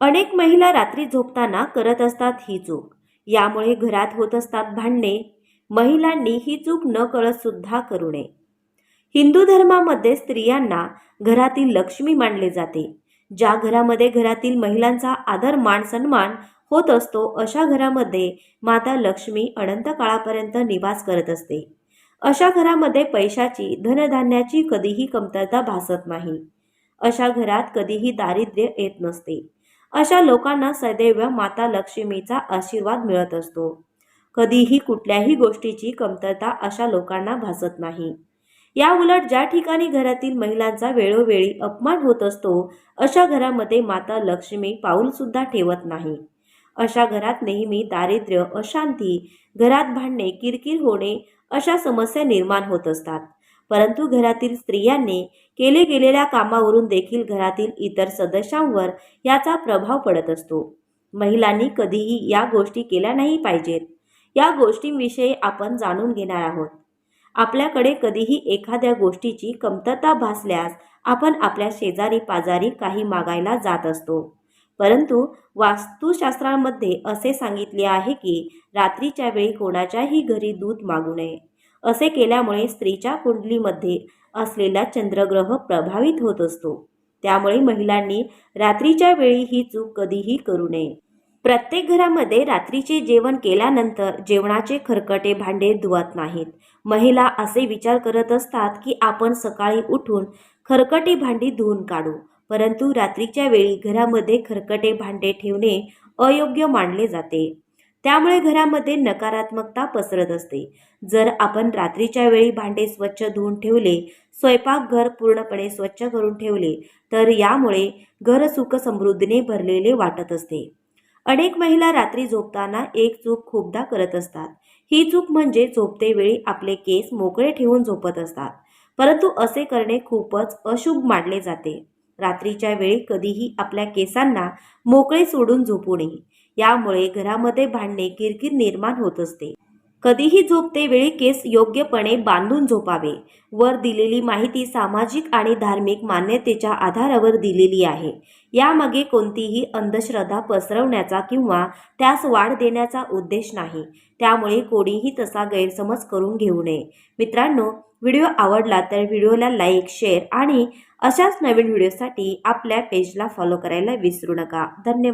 अनेक महिला रात्री झोपताना करत असतात ही चूक. यामुळे घरात होत असतात भांडणे. महिलांनी ही चूक न कळत सुद्धा करू नये. हिंदू धर्मामध्ये स्त्रियांना घरातील लक्ष्मी मानले जाते. ज्या घरामध्ये घरातील महिलांचा आदर मान सन्मान होत असतो अशा घरामध्ये माता लक्ष्मी अनंत काळापर्यंत निवास करत असते. अशा घरामध्ये पैशाची धनधान्याची कधीही कमतरता भासत नाही. अशा घरात कधीही दारिद्र्य येत नसते. अशा लोकांना सदैव माता लक्ष्मीचा आशीर्वाद मिळत असतो. कधीही कुठल्याही गोष्टीची कमतरता अशा लोकांना भासत नाही. या उलट ज्या ठिकाणी घरातील महिलांचा वेळोवेळी अपमान होत असतो अशा घरामध्ये माता लक्ष्मी पाऊलसुद्धा ठेवत नाही. अशा घरात नेहमी दारिद्र्य अशांती घरात भांडणे किरकिर होणे अशा समस्या निर्माण होत असतात. परंतु घरातील स्त्रियांनी केले गेलेल्या कामावरून देखील घरातील इतर सदस्यांवर याचा प्रभाव पडत असतो. महिलांनी कधीही या गोष्टी केल्या नाही पाहिजेत. या गोष्टींविषयी आपण जाणून घेणार आहोत. आपल्याकडे कधीही एखाद्या गोष्टीची कमतरता भासल्यास आपण आपल्या शेजारी पाजारी काही मागायला जात असतो. परंतु वास्तुशास्त्रामध्ये असे सांगितले आहे की रात्रीच्या वेळी कोणाच्याही घरी दूध मागू नये. असे केल्यामुळे स्त्रीच्या कुंडलीमध्ये असलेला चंद्रग्रह प्रभावित होत असतो. त्यामुळे महिलांनी रात्रीच्या वेळी ही चूक कधीही करू नये. प्रत्येक घरामध्ये रात्रीचे जेवण केल्यानंतर जेवणाचे खरकटे भांडे धुवत नाहीत. महिला असे विचार करत असतात की आपण सकाळी उठून खरकटी भांडी धुवून काढू परंतु रात्रीच्या वेळी घरामध्ये खरकटे भांडे ठेवणे अयोग्य मानले जाते. त्यामुळे घरामध्ये नकारात्मकता पसरत असते. जर आपण रात्रीच्या वेळी भांडे स्वच्छ धुवून ठेवले स्वयंपाकघर पूर्णपणे स्वच्छ करून ठेवले तर यामुळे घर सुखसमृद्धीने भरलेले वाटत असते. अनेक महिला रात्री झोपताना एक चूक खूपदा करत असतात. ही चूक म्हणजे झोपते वेळी आपले केस मोकळे ठेवून झोपत असतात. परंतु असे करणे खूपच अशुभ मानले जाते. रात्रीच्या वेळी कधीही आपल्या केसांना मोकळे सोडून झोपू नये. यामुळे घरामध्ये भांडणे किरकिर निर्माण होत असते. कधीही झोपते वेळी केस योग्यपणे बांधून झोपावे. वर दिलेली माहिती सामाजिक आणि धार्मिक मान्यतेच्या आधारावर दिलेली आहे. यामागे कोणतीही अंधश्रद्धा पसरवण्याचा किंवा त्यास वाढ देण्याचा उद्देश नाही. त्यामुळे कोणीही तसा गैरसमज करून घेऊ नये. मित्रांनो व्हिडिओ आवडला तर व्हिडिओला लाईक शेअर आणि अशाच नवीन व्हिडिओसाठी आपल्या पेजला फॉलो करायला विसरू नका. धन्यवाद.